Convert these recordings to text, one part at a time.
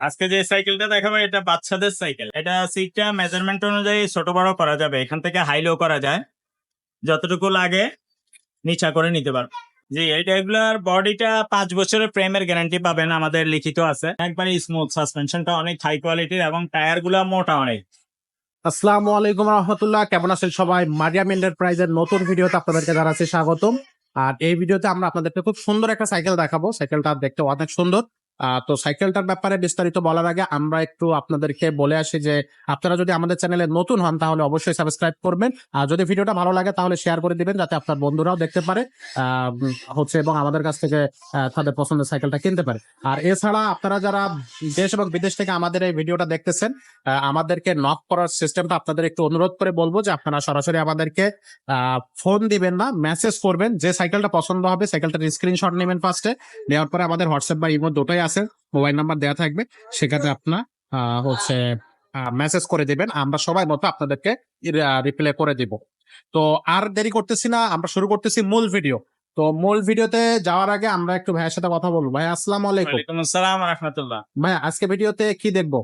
আজকে যে সাইকেলটা দেখাবো, এটা বাচ্চাদের সাইকেল। এটা সিটটা মেজারমেন্ট অনুযায়ী ছোট বড় করা যাবে। এখান থেকে হাই লো করা যায়। যতটুকু লাগে নিচা করে নিতে পারবে জি এটা এগুলার বডিটা পাঁচ বছরের প্রেমের গ্যারান্টি পাবেন, আমাদের লিখিত আছে। একবারে স্মুথ সাসপেনশনটা অনেক হাই কোয়ালিটির এবং টায়ারগুলা মোটা অনেক। আসসালামু আলাইকুম রহমতুল্লাহ। কেমন আছেন সবাই? মারিয়াম এন্টারপ্রাইজের নতুন ভিডিওতে আপনাদেরকে জানাচ্ছি স্বাগতম। আর এই ভিডিওতে আমরা আপনাদেরকে খুব সুন্দর একটা সাইকেল দেখাবো। সাইকেলটা দেখতে অনেক সুন্দর। তো সাইকেলটার ব্যাপারে বিস্তারিত বলার আগে আমরা একটু আপনাদেরকে বলে আসি যে, আপনারা যদি আমাদের চ্যানেলে নতুন হন, তাহলে অবশ্যই সাবস্ক্রাইব করবেন। আর যদি ভিডিওটা ভালো লাগে, তাহলে শেয়ার করে দিবেন, যাতে আপনার বন্ধুরাও দেখতে পারে হচ্ছে এবং আমাদের কাছ থেকে তাদের পছন্দের সাইকেলটা কিনতে পারে। আর এছাড়া আপনারা যারা দেশ এবং বিদেশ থেকে আমাদের এই ভিডিওটা দেখতেছেন আমাদেরকে নক করার সিস্টেমটা আপনাদের একটু অনুরোধ করে বলব যে, আপনারা সরাসরি আমাদেরকে ফোন দিবেন না মেসেজ করবেন যে সাইকেলটা পছন্দ হবে, সাইকেলটার স্ক্রিনশট নেবেন ফার্স্টে নেওয়ার পরে আমাদের হোয়াটসঅ্যাপ বা ইমো দুটোই আছে মোবাইল নাম্বার দেওয়া থাকবে। সেখানে আপনার হচ্ছে মেসেজ করে দিবেন। আমরা সবাই মতো আপনাদেরকে রিপ্লাই করে দিব। তো আর দেরি করতেছি না আমরা শুরু করতেছি মূল ভিডিও তো মূল ভিডিওতে যাওয়ার আগে আমরা একটু ভাইয়ের সাথে কথা বলব। ভাই আসসালামু আলাইকুম। আসসালাম রহমতুল্লাহ। ভাই আজকে ভিডিওতে কি দেখব?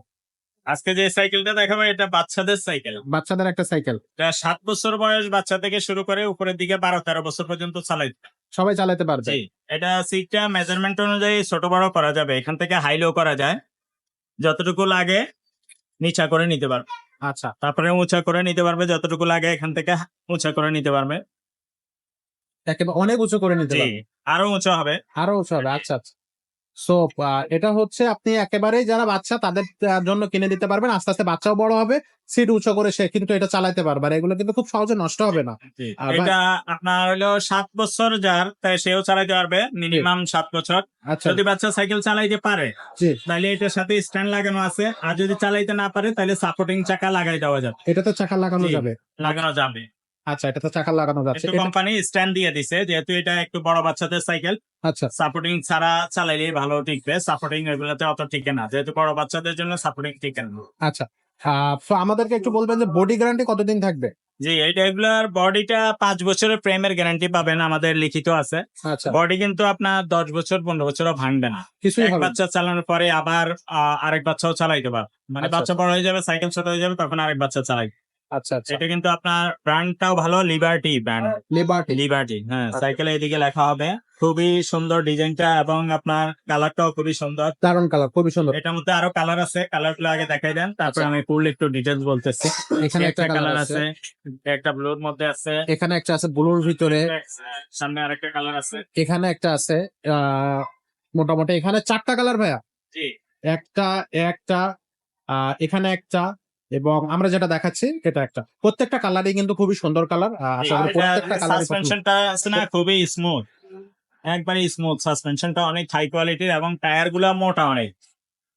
আজকে যে সাইকেলটা দেখাবো এটা বাচ্চাদের সাইকেল। বাচ্চাদের একটা সাইকেল। এটা সাত বছর বয়স বাচ্চা থেকে শুরু করে উপরের দিকে বারো তেরো বছর পর্যন্ত চালাই সবাই চালাতে পারবে। জি এটা সিটটা মেজারমেন্ট অনুযায়ী ছোট বড় করা যাবে। এখান থেকে হাই লো করা যায়। যতটুকু লাগে নিচা করে নিতে পারবে। আচ্ছা। তারপরে উঁচা করে নিতে পারবে যতটুকু লাগে এখান থেকে উঁচা করে নিতে পারবে। একেবারে অনেক উঁচু করে নিতে পারবে। আরও উঁচু হবে। আরও উঁচু হবে আচ্ছা আচ্ছা। সো এটা হচ্ছে আপনি একেবারেই যারা বাচ্চা তাদের জন্য কিনে দিতে পারবেন। আস্তে আস্তে বাচ্চাও বড় হবে সিট উঁচু করে সে কিন্তু এটা চালাতে পারবে। আর এগুলো কিন্তু খুব সহজে নষ্ট হবে না। এটা আপনার হলো সাত বছর যার তাই সেও চালাতে পারবে মিনিমাম সাত বছর। আচ্ছা। যদি বাচ্চা সাইকেল চালাইতে পারে তাহলে এটার সাথে স্ট্যান্ড লাগানো আছে। আর যদি চালাইতে না পারে তাহলে সাপোর্টিং চাকা লাগাই দেওয়া যাবে। এটাতে চাকা লাগানো যাবে। লাগানো যাবে। আচ্ছা এটাতে চাকা লাগানো যাচ্ছে। এটা- কোম্পানি স্ট্যান্ড দিয়ে দিছে যেহেতু এটা একটু বড় বাচ্চাদের সাইকেল আচ্ছা। সাপোর্টিং ছাড়া চালাইলে ভালো টিকবে। সাপোর্টিং এগুলোতে অত টিকে না যেহেতু বড় বাচ্চাদের জন্য সাপোর্টিং টিকে না। আচ্ছা আমাদেরকে একটু বলবেন যে বডি গ্যারান্টি কতদিন থাকবে? জি বডিটা পাঁচ বছরের প্রেমের গ্যারান্টি পাবেন আমাদের লিখিত আছে। আচ্ছা। বডি কিন্তু আপনার দশ বছর পনেরো বছরও ভাঙবে না। এক বাচ্চা চালানোর পরে আবার আরেক বাচ্চাও চালাইতে পারবে। মানে আচ্ছা। বাচ্চা বড় হয়ে যাবে সাইকেল ছোট হয়ে যাবে তখন আরেক বাচ্চা চালাই আচ্ছা আচ্ছা। এটা কিন্তু আপনার ব্র্যান্ডটাও ভালো লিবার্টি ব্র্যান্ড লিবার্টি লিবার্টি হ্যাঁ আচ্ছা। সাইকেলে এদিকে লেখা হবে। খুবই সুন্দর ডিজাইনটা এবং আপনার কালারটাও খুবই সুন্দর। দারুণ কালার খুবই সুন্দর। এটার মধ্যে আরও কালার আছে কালারগুলো আগে দেখাই দেন তারপর আচ্ছা। আমি ফুল একটু ডিটেলস বলতেছি। এখানে একটা কালার আছে। একটা ব্লুর মধ্যে আছে। এখানে একটা আছে ব্লুর ভিতরে। সামনে আরেকটা কালার আছে। এখানে একটা আছে আহ মোটামুটি এখানে চারটা কালার ভাইয়া। জি। একটা একটা আহ, এখানে একটা এবং আমরা যেটা দেখাচ্ছি এটা একটা। প্রত্যেকটা কালারই কিন্তু খুবই সুন্দর কালার আশা করি প্রত্যেকটা কালার সাসপেনশনটা আছে না খুবই স্মুথ একবারে স্মুথ সাসপেনশনটা অনেক হাই কোয়ালিটির এবং টায়ারগুলা মোটা অনেক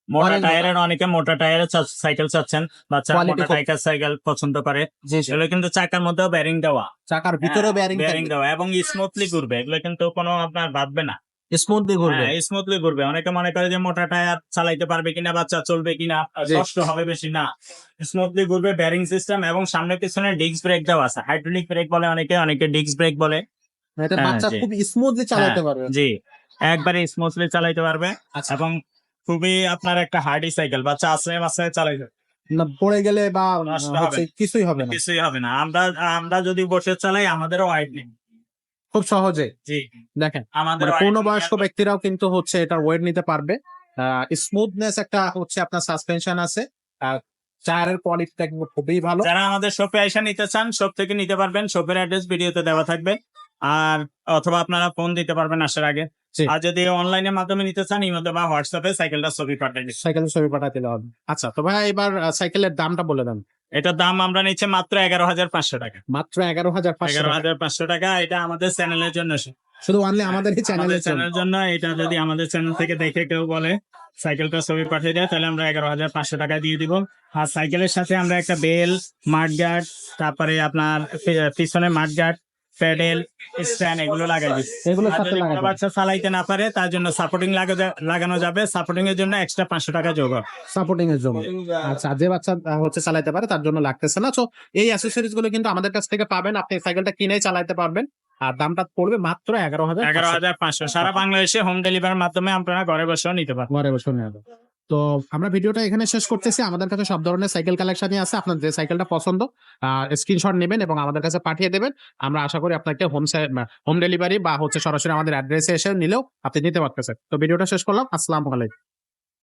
মোটা। টায়ারের অনেকে মোটা টায়ারের সাইকেল চাচ্ছেন বাচ্চা Quality মোটা টাইকার সাইকেল পছন্দ করে। এগুলো কিন্তু চাকার মধ্যেও ব্যারিং দেওয়া। চাকার ভিতরে ব্যারিং ব্যারিং দেওয়া এবং স্মুথলি ঘুরবে। এগুলো কিন্তু কোনো আপনার ভাববে না। স্মুথলি ঘুরবে। স্মুথলি ঘুরবে। অনেকে মনে করে যে মোটা টায়ার চালাইতে পারবে কিনা বাচ্চা চলবে কিনা কষ্ট হবে বেশি। না স্মুথলি ঘুরবে ব্যারিং সিস্টেম এবং সামনে পিছনে ডিস্ক ব্রেক দেওয়া আছে। হাইড্রোলিক ব্রেক বলে অনেকে অনেকে ডিস্ক ব্রেক বলে। হ্যাঁ, বাচ্চা খুব স্মুথলি চালাতে হ্যাঁ, পারবে। জি। একবারে স্মুথলি চালাইতে পারবে আচ্ছা। এবং খুবই আপনার একটা হার্ডি সাইকেল বাচ্চা আসলে মাসে চালাইতে না পড়ে গেলে বা কিছুই হবে না। কিছুই হবে না। আমরা আমরা যদি বসে চালাই আমাদেরও ওয়াইড নেই। খুব সহজে। দেখেন আমাদের মানে পূর্ণবয়স্ক ব্যক্তিরাও কিন্তু হচ্ছে এটার ওয়েট নিতে পারবে। স্মুথনেস একটা হচ্ছে আপনার সাসপেনশন আছে। আর টায়ারের কোয়ালিটিটা কিন্তু খুবই ভালো। যারা আমাদের শপে এসে নিতে চান শপ থেকে নিতে পারবেন। শপের অ্যাড্রেস ভিডিওতে দেওয়া থাকবে। আর অথবা আপনারা ফোন দিতে পারবেন আসার আগে। আর যদি অনলাইনের মাধ্যমে নিতে চান ইমোতে বা হোয়াটসঅ্যাপে সাইকেলটা ছবি দিচ্ছি সাইকেলের ছবি পাঠাতে হবে। আচ্ছা তো ভাই এবার সাইকেলের দামটা বলে দেন। এটার দাম আমরা নিচ্ছে মাত্র এগারো হাজার পাঁচশো টাকা। মাত্র এগারো হাজার এগারো হাজার পাঁচশো টাকা এটা আমাদের চ্যানেলের জন্য। শুধু অনলি আমাদের চ্যানেলের চ্যানেলে চ্যানেলের জন্য এটা যদি আমাদের চ্যানেল থেকে দেখে কেউ বলে সাইকেলটা ছবি পাঠিয়ে দেয় তাহলে আমরা এগারো হাজার পাঁচশো টাকা দিয়ে দিব। আর সাইকেলের সাথে আমরা একটা বেল মাঠ গার্ড তারপরে আপনার পিছনে মাঠ গার্ড প্যাডেল স্ট্যান্ড এগুলো লাগাই দিচ্ছি। এগুলো সাথে যদি বাচ্চা চালাইতে না পারে তার জন্য সাপোর্টিং লাগানো যাবে। সাপোর্টিং এর জন্য এক্সট্রা পাঁচশো টাকা যোগ সাপোর্টিং এর জন্য। আচ্ছা যে বাচ্চা হচ্ছে চালাতে পারে তার জন্য লাগতেছে না। তো এই অ্যাসেসরিজগুলো কিন্তু আমাদের কাছ থেকে পাবেন। আপনি সাইকেলটা কিনেই চালাতে পারবেন। আর দামটা পড়বে মাত্র এগারো হাজার এগারো হাজার পাঁচশো। সারা বাংলাদেশে হোম ডেলিভারির মাধ্যমে আপনারা ঘরে বসেও নিতে পারবেন। ঘরে বসে নেওয়া যাবে। তো আমরা ভিডিওটা এখানে শেষ করতেছি। আমাদের কাছে সব ধরনের সাইকেল কালেকশনই আছে। আপনার যে সাইকেলটা পছন্দ স্ক্রিনশট নেবেন এবং আমাদের কাছে পাঠিয়ে দেবেন। আমরা আশা করি আপনাকে হোম হোম ডেলিভারি বা হচ্ছে সরাসরি আমাদের অ্যাড্রেসে এসে নিলেও আপনি নিতে পারতেছেন। তো ভিডিওটা শেষ করলাম। আসসালামু আলাইকুম।